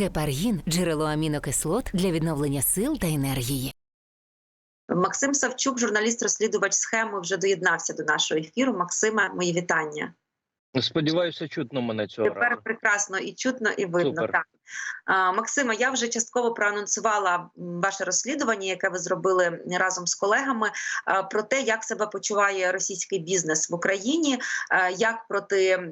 Гепаргін джерело амінокислот для відновлення сил та енергії. Максим Савчук, журналіст-розслідувач схеми, вже доєднався до нашого ефіру. Максиме, мої вітання. Сподіваюся, чутно мене цього Тепер разу. прекрасно і чутно, і видно. Супер. Так. Максима, я вже частково проанонсувала ваше розслідування, яке ви зробили разом з колегами, про те, як себе почуває російський бізнес в Україні, як проти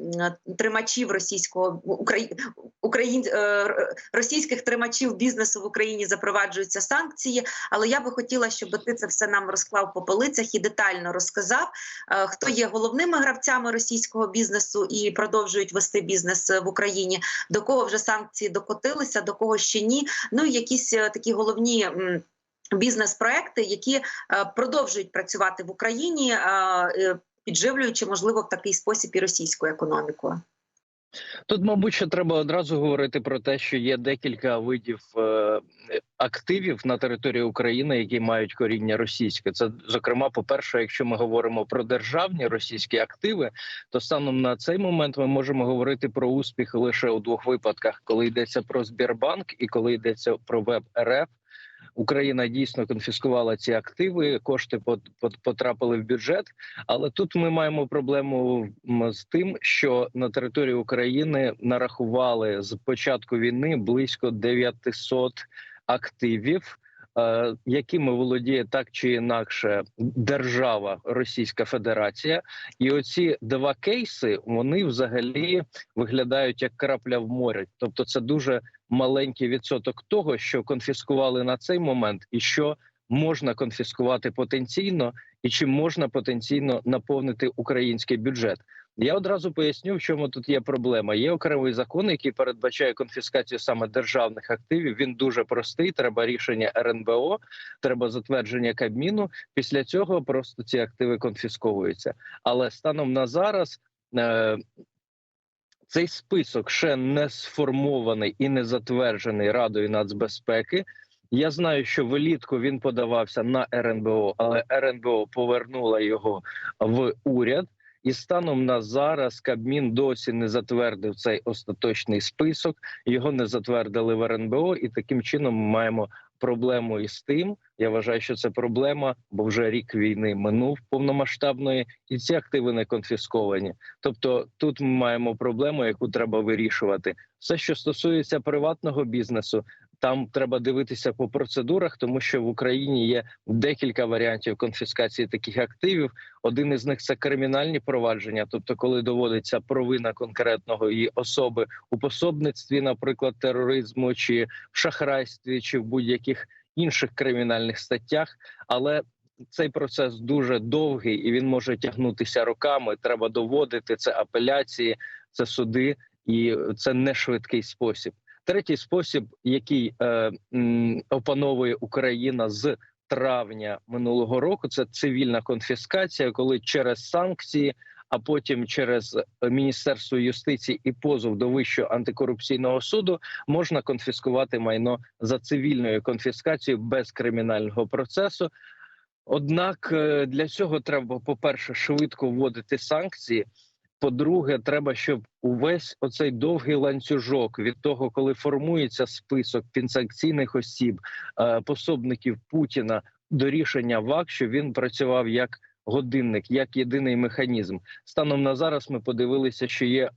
тримачів російського Украї... Україн... е, російських тримачів бізнесу в Україні запроваджуються санкції. Але я би хотіла, щоб ти це все нам розклав по полицях і детально розказав, е, хто є головними гравцями російського бізнесу і продовжують вести бізнес е, в Україні, до кого вже санкції докотилися, до кого ще ні. Ну і якісь е, такі головні. Бізнес-проекти, які е, продовжують працювати в Україні, е, підживлюючи, можливо, в такий спосіб і російську економіку. Тут, мабуть, що треба одразу говорити про те, що є декілька видів е, активів на території України, які мають коріння російське. Це зокрема, по-перше, якщо ми говоримо про державні російські активи, то станом на цей момент ми можемо говорити про успіх лише у двох випадках, коли йдеться про Збірбанк і коли йдеться про ВЕБ РФ. Україна дійсно конфіскувала ці активи, кошти пот- пот- потрапили в бюджет. Але тут ми маємо проблему з тим, що на території України нарахували з початку війни близько 900 активів. Е, Якими володіє так чи інакше держава Російська Федерація, і оці два кейси вони взагалі виглядають як крапля в морі. Тобто, це дуже маленький відсоток того, що конфіскували на цей момент, і що можна конфіскувати потенційно, і чим можна потенційно наповнити український бюджет. Я одразу поясню, в чому тут є проблема. Є окремий закон, який передбачає конфіскацію саме державних активів. Він дуже простий. Треба рішення РНБО, треба затвердження Кабміну. Після цього просто ці активи конфісковуються. Але станом на зараз. Е- цей список ще не сформований і не затверджений Радою нацбезпеки. Я знаю, що влітку він подавався на РНБО, але РНБО повернула його в уряд. І станом на зараз Кабмін досі не затвердив цей остаточний список. Його не затвердили в РНБО, і таким чином ми маємо проблему із тим. Я вважаю, що це проблема, бо вже рік війни минув повномасштабної, і ці активи не конфісковані. Тобто тут ми маємо проблему, яку треба вирішувати. Все, що стосується приватного бізнесу, там треба дивитися по процедурах, тому що в Україні є декілька варіантів конфіскації таких активів. Один із них це кримінальні провадження, тобто, коли доводиться провина конкретного її особи у пособництві, наприклад, тероризму чи в шахрайстві, чи в будь-яких інших кримінальних статтях. Але цей процес дуже довгий і він може тягнутися роками. Треба доводити це апеляції, це суди, і це не швидкий спосіб. Третій спосіб, який е, опановує Україна з травня минулого року, це цивільна конфіскація, коли через санкції, а потім через Міністерство юстиції і позов до Вищого антикорупційного суду можна конфіскувати майно за цивільною конфіскацією без кримінального процесу. Однак е, для цього треба, по-перше, швидко вводити санкції. По-друге, треба, щоб увесь оцей довгий ланцюжок від того, коли формується список пінсанкційних осіб, е, пособників Путіна до рішення ВАК, що він працював як годинник, як єдиний механізм. Станом на зараз ми подивилися, що є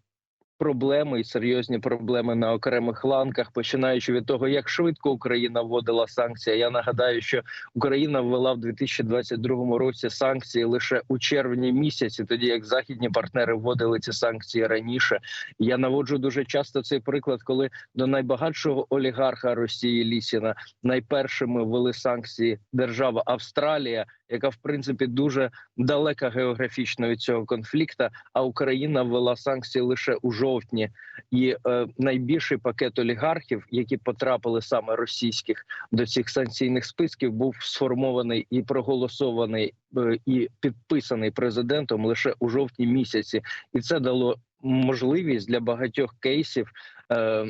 проблеми і серйозні проблеми на окремих ланках, починаючи від того, як швидко Україна вводила санкції. Я нагадаю, що Україна ввела в 2022 році санкції лише у червні місяці, тоді як західні партнери вводили ці санкції раніше. Я наводжу дуже часто цей приклад, коли до найбагатшого олігарха Росії Лісіна найпершими ввели санкції держава Австралія, яка в принципі дуже далека географічно від цього конфлікту. А Україна ввела санкції лише у жовтні, і е, найбільший пакет олігархів, які потрапили саме російських до цих санкційних списків, був сформований і проголосований е, і підписаний президентом лише у жовтні місяці, і це дало можливість для багатьох кейсів е,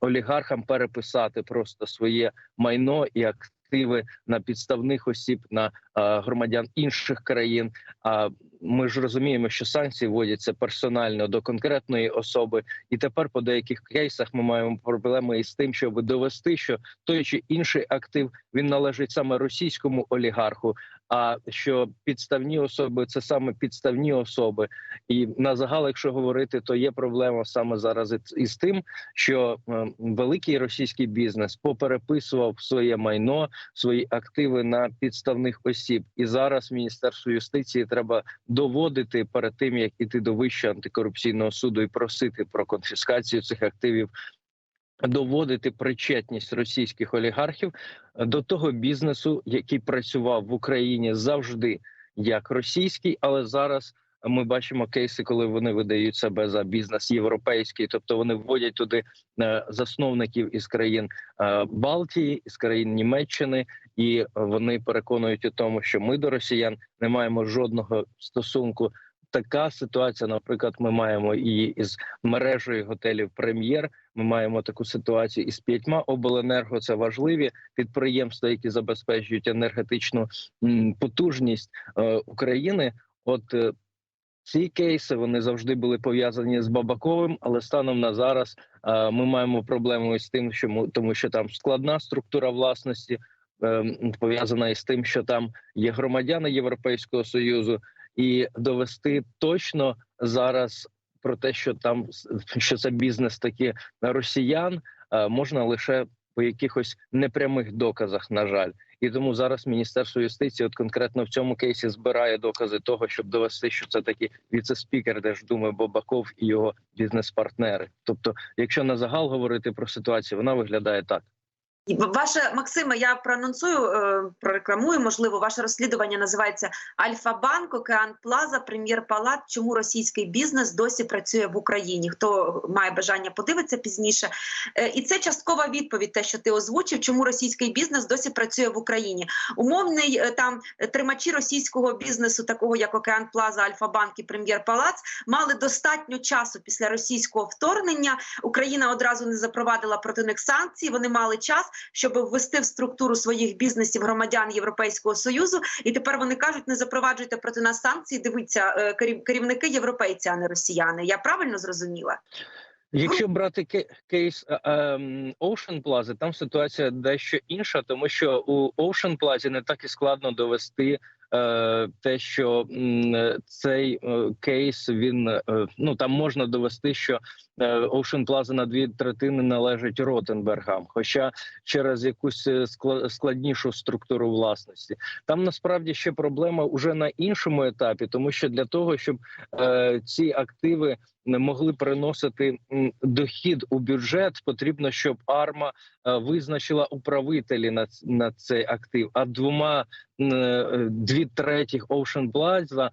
олігархам переписати просто своє майно і активи на підставних осіб на громадян інших країн. А ми ж розуміємо, що санкції вводяться персонально до конкретної особи, і тепер по деяких кейсах ми маємо проблеми із тим, щоб довести, що той чи інший актив він належить саме російському олігарху. А що підставні особи це саме підставні особи, і на загал, якщо говорити, то є проблема саме зараз із- тим, що е, великий російський бізнес попереписував своє майно, свої активи на підставних осіб, і зараз міністерству юстиції треба доводити перед тим, як іти до вищого антикорупційного суду і просити про конфіскацію цих активів. Доводити причетність російських олігархів до того бізнесу, який працював в Україні завжди як російський, але зараз ми бачимо кейси, коли вони видають себе за бізнес європейський, тобто вони вводять туди е, засновників із країн е, Балтії, із країн Німеччини, і вони переконують у тому, що ми до росіян не маємо жодного стосунку. Така ситуація, наприклад, ми маємо і із мережею готелів Прем'єр. Ми маємо таку ситуацію із п'ятьма обленерго. Це важливі підприємства, які забезпечують енергетичну потужність е, України. От е, ці кейси вони завжди були пов'язані з Бабаковим, але станом на зараз е, ми маємо проблему з тим, що ми, тому що там складна структура власності е, пов'язана із тим, що там є громадяни Європейського союзу, і довести точно зараз про те, що там що це бізнес такі росіян, е, можна лише по якихось непрямих доказах, на жаль. І тому зараз Міністерство юстиції, от конкретно в цьому кейсі, збирає докази того, щоб довести, що це такі віце-спікер Держдуми Бабаков і його бізнес-партнери. Тобто, якщо на загал говорити про ситуацію, вона виглядає так. Ваше Максиме, я проанонсую, е, прорекламую. Можливо, ваше розслідування називається Альфа-Банк, Океан Плаза, Прем'єр Палат. Чому російський бізнес досі працює в Україні? Хто має бажання подивитися пізніше? Е, І це часткова відповідь, те, що ти озвучив, чому російський бізнес досі працює в Україні. Умовний е, там тримачі російського бізнесу, такого як Океан Плаза, Альфа-Банк і Прем'єр Палац, мали достатньо часу після російського вторгнення. Україна одразу не запровадила проти них санкції. Вони мали час, щоб ввести в структуру своїх бізнесів громадян Європейського союзу. І тепер вони кажуть: не запроваджуйте проти нас санкції. Дивіться, е, керів- керівники європейці, а не росіяни. Я правильно зрозуміла? Якщо брати кейс е, ем, Ocean Plaza, там ситуація дещо інша, тому що у Ocean Plaza не так і складно довести е, те, що цей кейс він ну там можна довести, що Ocean Plaza на дві третини належить Ротенбергам, хоча через якусь е, складнішу структуру власності. Там насправді ще проблема уже на іншому етапі, тому що для того, щоб е, ці активи не могли приносити дохід у бюджет, потрібно, щоб АРМА е, визначила управителі на, на цей актив. А двома е, дві третіх Ocean е,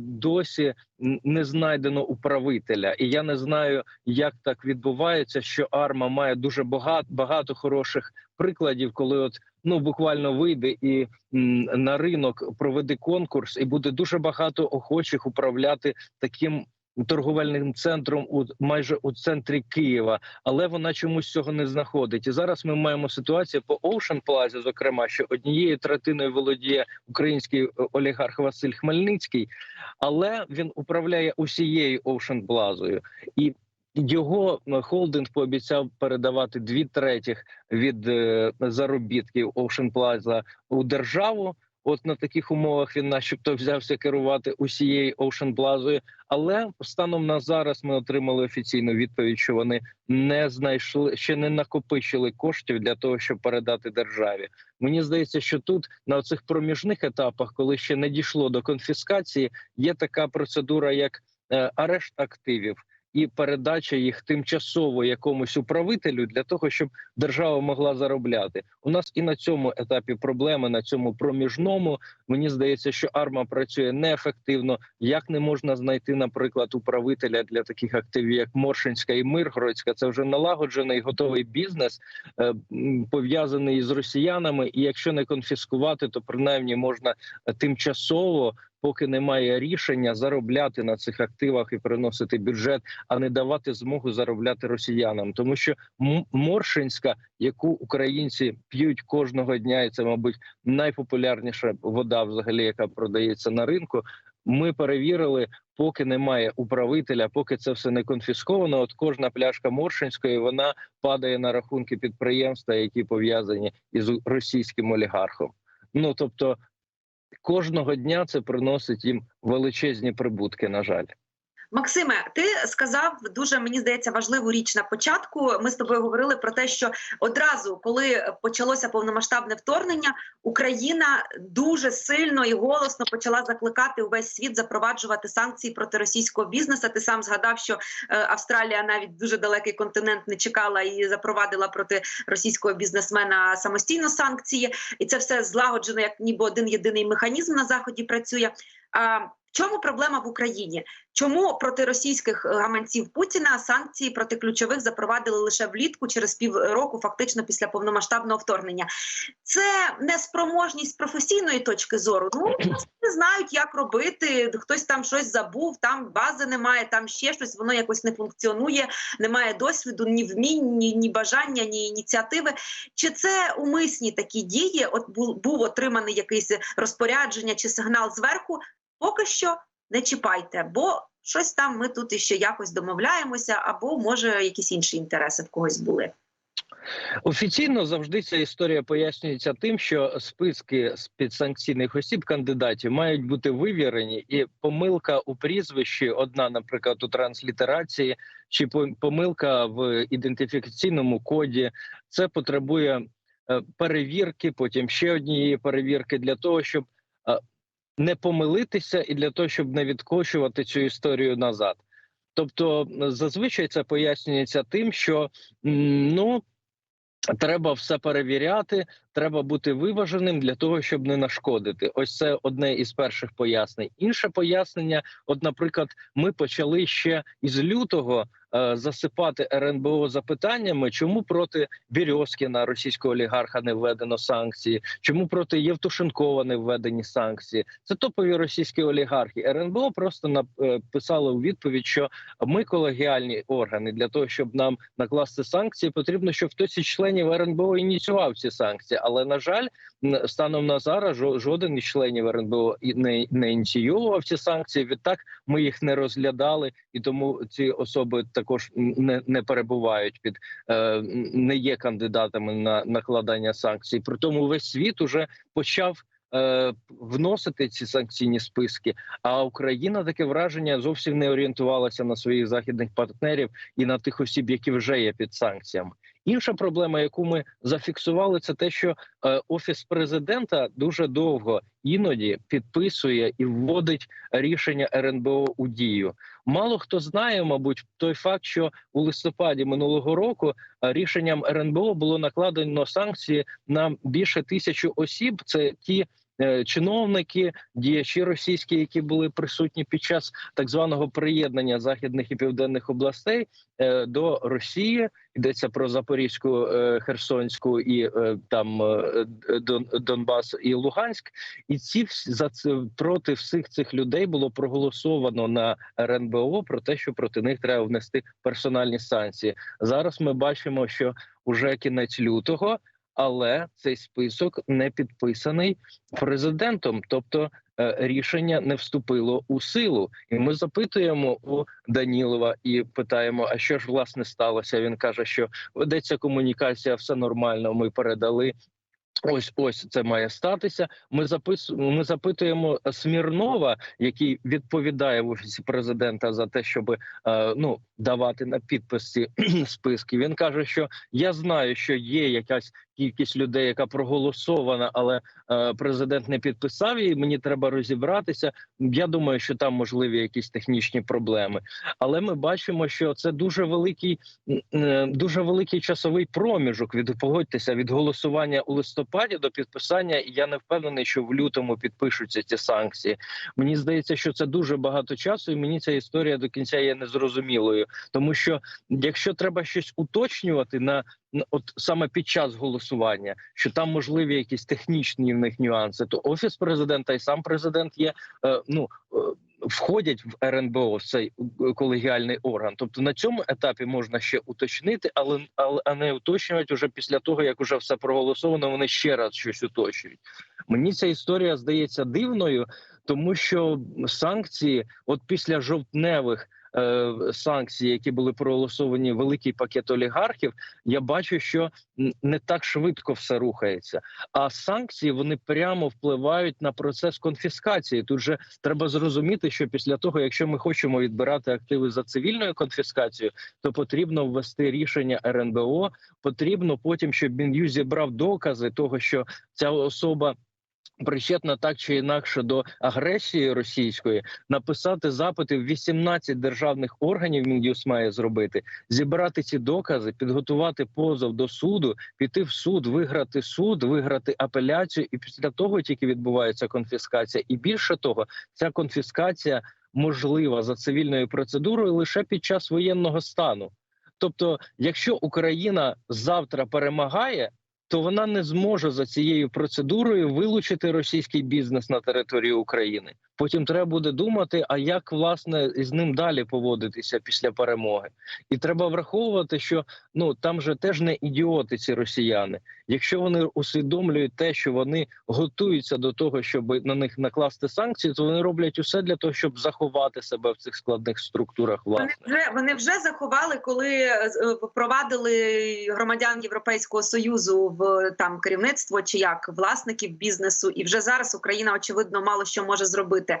досі не знайдено управителя, і я не знаю, як так відбувається, що АРМА має дуже багато багато хороших прикладів, коли от ну буквально вийде і на ринок проведе конкурс, і буде дуже багато охочих управляти таким торговельним центром у майже у центрі Києва, але вона чомусь цього не знаходить. І зараз ми маємо ситуацію по Ocean Plaza, зокрема, що однією третиною володіє український е, олігарх Василь Хмельницький, але він управляє усією Ocean Plaza. і його холдинг пообіцяв передавати дві третіх від е, заробітків Ocean Plaza у державу. От на таких умовах він, начебто, взявся керувати усією Plaza. Але станом на зараз ми отримали офіційну відповідь, що вони не знайшли ще не накопичили коштів для того, щоб передати державі. Мені здається, що тут на цих проміжних етапах, коли ще не дійшло до конфіскації, є така процедура, як е, арешт активів. І передача їх тимчасово якомусь управителю для того, щоб держава могла заробляти. У нас і на цьому етапі проблеми на цьому проміжному. Мені здається, що арма працює неефективно. Як не можна знайти, наприклад, управителя для таких активів, як Моршинська і Миргородська, це вже налагоджений готовий бізнес, е, пов'язаний з росіянами. І якщо не конфіскувати, то принаймні можна тимчасово. Поки немає рішення заробляти на цих активах і приносити бюджет, а не давати змогу заробляти росіянам, тому що Моршинська, яку українці п'ють кожного дня, і це, мабуть, найпопулярніша вода, взагалі, яка продається на ринку. ми перевірили, поки немає управителя, поки це все не конфісковано. От кожна пляшка Моршинської вона падає на рахунки підприємства, які пов'язані із російським олігархом. Ну тобто кожного дня це приносить їм величезні прибутки. На жаль. Максиме, ти сказав дуже мені здається важливу річ на початку. Ми з тобою говорили про те, що одразу, коли почалося повномасштабне вторгнення, Україна дуже сильно і голосно почала закликати увесь світ запроваджувати санкції проти російського бізнесу. Ти сам згадав, що е, Австралія навіть дуже далекий континент не чекала і запровадила проти російського бізнесмена самостійно санкції, і це все злагоджено, як ніби один єдиний механізм на заході працює. Чому проблема в Україні? Чому проти російських е, гаманців Путіна санкції проти ключових запровадили лише влітку через півроку, фактично після повномасштабного вторгнення? Це неспроможність з професійної точки зору. Ну не знають, як робити. Хтось там щось забув, там бази немає, там ще щось. Воно якось не функціонує, немає досвіду, ні вмінь, ні, ні бажання, ні ініціативи. Чи це умисні такі дії? От був, був отриманий якийсь розпорядження чи сигнал зверху? Поки що не чіпайте, бо щось там ми тут іще якось домовляємося, або може якісь інші інтереси в когось були. Офіційно завжди ця історія пояснюється тим, що списки з підсанкційних осіб кандидатів мають бути вивірені, і помилка у прізвищі, одна, наприклад, у транслітерації, чи помилка в ідентифікаційному коді, це потребує е, перевірки, потім ще однієї перевірки для того, щоб не помилитися, і для того, щоб не відкочувати цю історію назад. Тобто, зазвичай це пояснюється тим, що ну. Треба все перевіряти, треба бути виваженим для того, щоб не нашкодити. Ось це одне із перших пояснень. Інше пояснення: от, наприклад, ми почали ще із лютого е, засипати РНБО запитаннями, чому проти Бірьозкіна, російського олігарха, не введено санкції, чому проти Євтушенкова не введені санкції. Це топові російські олігархи. РНБО просто написали у відповідь, що ми колегіальні органи для того, щоб нам накласти санкції, потрібно, щоб хтось із членів РНБО ініціював ці санкції. Але на жаль, станом на зараз жо- жоден із членів РНБО не, не ініціював ці санкції. Відтак ми їх не розглядали, і тому ці особи також не, не перебувають під е, не є кандидатами на накладання санкцій. При тому весь світ уже почав. е, Вносити ці санкційні списки, а Україна таке враження зовсім не орієнтувалася на своїх західних партнерів і на тих осіб, які вже є під санкціями. Інша проблема, яку ми зафіксували, це те, що е, офіс президента дуже довго іноді підписує і вводить рішення РНБО у дію. Мало хто знає, мабуть, той факт, що у листопаді минулого року е, рішенням РНБО було накладено санкції на більше тисячі осіб. Це ті. Е, Чиновники, діячі російські, які були присутні під час так званого приєднання західних і південних областей е, до Росії, йдеться про Запорізьку, е, Херсонську і там Дон, Донбас і Луганськ. І ці за це проти всіх цих людей було проголосовано на РНБО про те, що проти них треба внести персональні санкції. Зараз ми бачимо, що уже кінець лютого, але цей список не підписаний президентом, тобто е, рішення не вступило у силу. І ми запитуємо у Данілова і питаємо: а що ж власне сталося? Він каже, що ведеться комунікація, все нормально. Ми передали. Ось ось це має статися. Ми записуємо. Ми запитуємо Смірнова, який відповідає в офісі президента за те, щоб е, ну давати на підпис ці списки. Він каже, що я знаю, що є якась кількість людей, яка проголосована, але е, президент не підписав її. Мені треба розібратися. Я думаю, що там можливі якісь технічні проблеми. Але ми бачимо, що це дуже великий, е, дуже великий часовий проміжок. Від погодьтеся від голосування у листопаді до підписання. І я не впевнений, що в лютому підпишуться ці санкції. Мені здається, що це дуже багато часу, і мені ця історія до кінця є незрозумілою, тому що якщо треба щось уточнювати на на- от саме під час голосування, що там можливі якісь технічні в них нюанси, то офіс президента і сам президент є е, ну. е, Входять в РНБО цей е, колегіальний орган, тобто на цьому етапі можна ще уточнити, але але а не уточнювати вже після того, як вже все проголосовано. Вони ще раз щось уточнюють. Мені ця історія здається дивною, тому що санкції, от після жовтневих. Е, Санкцій, які були проголосовані великий пакет олігархів, я бачу, що не так швидко все рухається. А санкції вони прямо впливають на процес конфіскації. Тут же треба зрозуміти, що після того, якщо ми хочемо відбирати активи за цивільною конфіскацією, то потрібно ввести рішення РНБО. Потрібно потім, щоб Мін'юз зібрав докази того, що ця особа. Причетна так чи інакше до агресії російської написати запити в 18 державних органів. Мін'юс має зробити, зібрати ці докази, підготувати позов до суду, піти в суд, виграти суд, виграти апеляцію, і після того тільки відбувається конфіскація. І більше того, ця конфіскація можлива за цивільною процедурою лише під час воєнного стану. Тобто, якщо Україна завтра перемагає, то вона не зможе за цією процедурою вилучити російський бізнес на території України. Потім треба буде думати, а як власне з ним далі поводитися після перемоги. І треба враховувати, що ну там же теж не ідіоти ці росіяни. Якщо вони усвідомлюють те, що вони готуються до того, щоб на них накласти санкції, то вони роблять усе для того, щоб заховати себе в цих складних структурах. Вони вже вони вже заховали, коли е, е, впровадили громадян Європейського союзу в там керівництво чи як власників бізнесу, і вже зараз Україна очевидно мало що може зробити.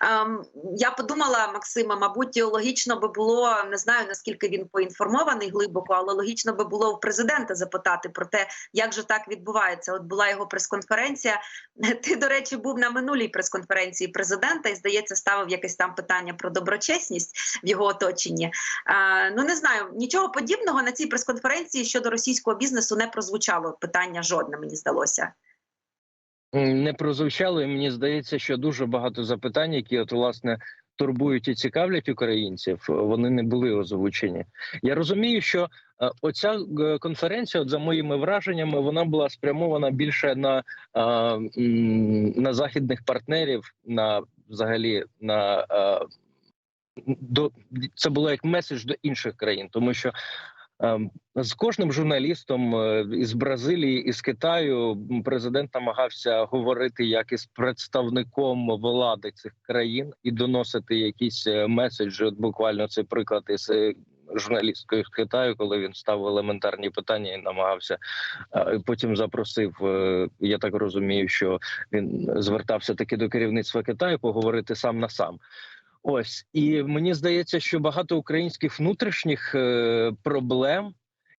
Ем, я подумала, Максима, мабуть, логічно би було не знаю наскільки він поінформований глибоко, але логічно би було у президента запитати про те, як же так відбувається. От була його прес-конференція. Ти, до речі, був на минулій прес-конференції президента і здається, ставив якесь там питання про доброчесність в його оточенні. А, ну не знаю, нічого подібного на цій прес-конференції щодо російського бізнесу не прозвучало. Питання жодне, мені здалося. Не прозвучало, і мені здається, що дуже багато запитань, які от власне турбують і цікавлять українців, вони не були озвучені. Я розумію, що е, оця е, конференція, от за моїми враженнями, вона була спрямована більше на, е, на західних партнерів, на взагалі на до це було як меседж до інших країн, тому що. Ем, З кожним журналістом е, із Бразилії із Китаю президент намагався говорити як із представником влади цих країн і доносити якісь е, меседжі. От буквально цей приклад із е, журналісткою з Китаю, коли він ставив елементарні питання і намагався. Потім запросив. Я так розумію, що він звертався таки до керівництва Китаю поговорити сам на сам. Ось і мені здається, що багато українських внутрішніх е, проблем.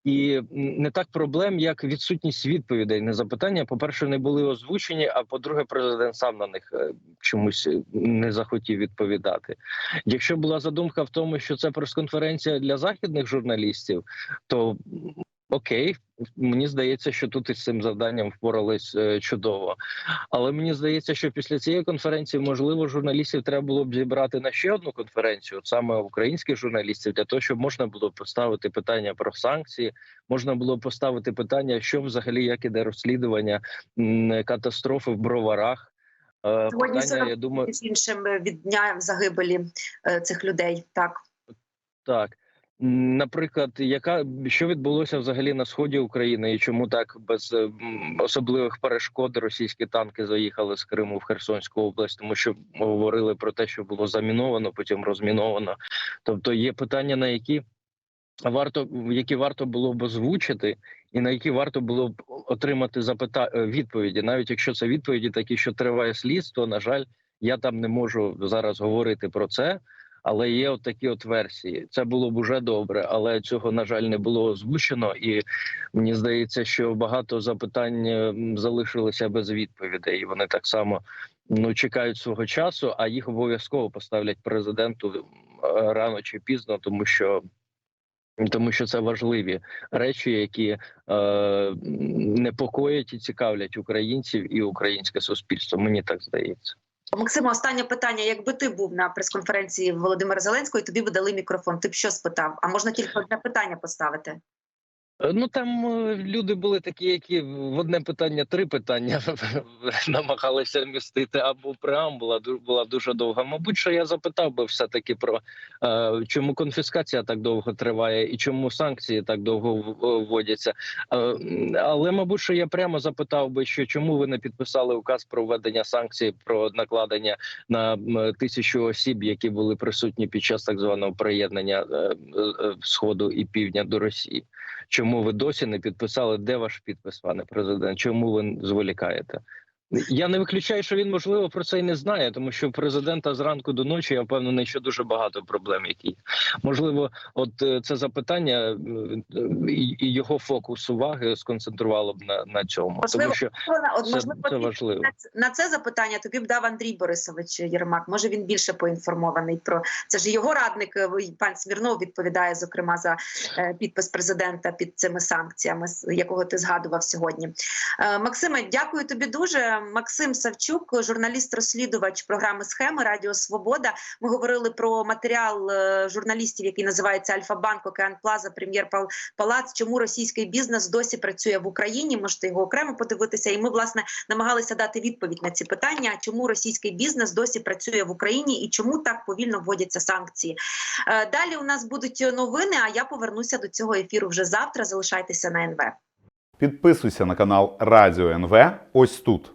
І не так проблем, як відсутність відповідей на запитання. По перше, не були озвучені. А по-друге, президент сам на них е, чомусь не захотів відповідати. Якщо була задумка в тому, що це прес-конференція для західних журналістів, то окей, мені здається, що тут із цим завданням впорались е, чудово. Але мені здається, що після цієї конференції можливо журналістів треба було б зібрати на ще одну конференцію, саме українських журналістів, для того, щоб можна було поставити питання про санкції, можна було поставити питання, що взагалі як іде розслідування катастрофи в броварах. Е, Сьогодні Питання, я думаю, Між іншим від дня загибелі е, цих людей. Так Так. Наприклад, яка що відбулося взагалі на сході України, і чому так без е, особливих перешкод російські танки заїхали з Криму в Херсонську область, тому що говорили про те, що було заміновано, потім розміновано. Тобто є питання, на які варто які варто було б озвучити, і на які варто було б отримати запита е, відповіді, навіть якщо це відповіді такі, що триває слідство. На жаль, я там не можу зараз говорити про це. Але є от такі от версії. Це було б уже добре, але цього на жаль не було озвучено, і мені здається, що багато запитань м, залишилися без відповідей. І вони так само ну чекають свого часу, а їх обов'язково поставлять президенту рано чи пізно, тому що. Тому що це важливі речі, які е, непокоять і цікавлять українців і українське суспільство. Мені так здається. Максима, останнє питання. Якби ти був на прес-конференції Володимира Зеленського, і тобі би дали мікрофон. Ти б що спитав? А можна тільки одне питання поставити? Е, Ну там е, люди були такі, які в одне питання три питання намагалися вмістити, або преамбула була дуже довга. Мабуть, що я запитав би все таки про е, чому конфіскація так довго триває і чому санкції так довго вводяться. Е, але мабуть, що я прямо запитав би, що чому ви не підписали указ про введення санкцій про накладення на тисячу осіб, які були присутні під час так званого приєднання сходу і півдня до Росії. Чому ви досі не підписали? Де ваш підпис, пане президент? Чому ви зволікаєте? Я не виключаю, що він можливо про це і не знає, тому що президента зранку до ночі я впевнений, що дуже багато проблем, які є. можливо, от е, це запитання е, і його фокус уваги сконцентрувало б на, на цьому, Можливо, тому що От, це, можливо, це важливо. на на це запитання тобі б дав Андрій Борисович Єрмак. Може він більше поінформований про це ж його радник е, пан Смірнов відповідає зокрема за підпис президента під цими санкціями, якого ти згадував сьогодні. Максиме, дякую тобі дуже. Максим Савчук, журналіст-розслідувач програми Схеми Радіо Свобода. Ми говорили про матеріал е, журналістів, який називається Альфа-Банк, Океан Плаза, Прем'єр Пал- Палац. Чому російський бізнес досі працює в Україні? Можете його окремо подивитися. І ми власне намагалися дати відповідь на ці питання, чому російський бізнес досі працює в Україні і чому так повільно вводяться санкції. Е, Далі у нас будуть новини. А я повернуся до цього ефіру вже завтра. Залишайтеся на НВ. Підписуйся на канал Радіо НВ ось тут.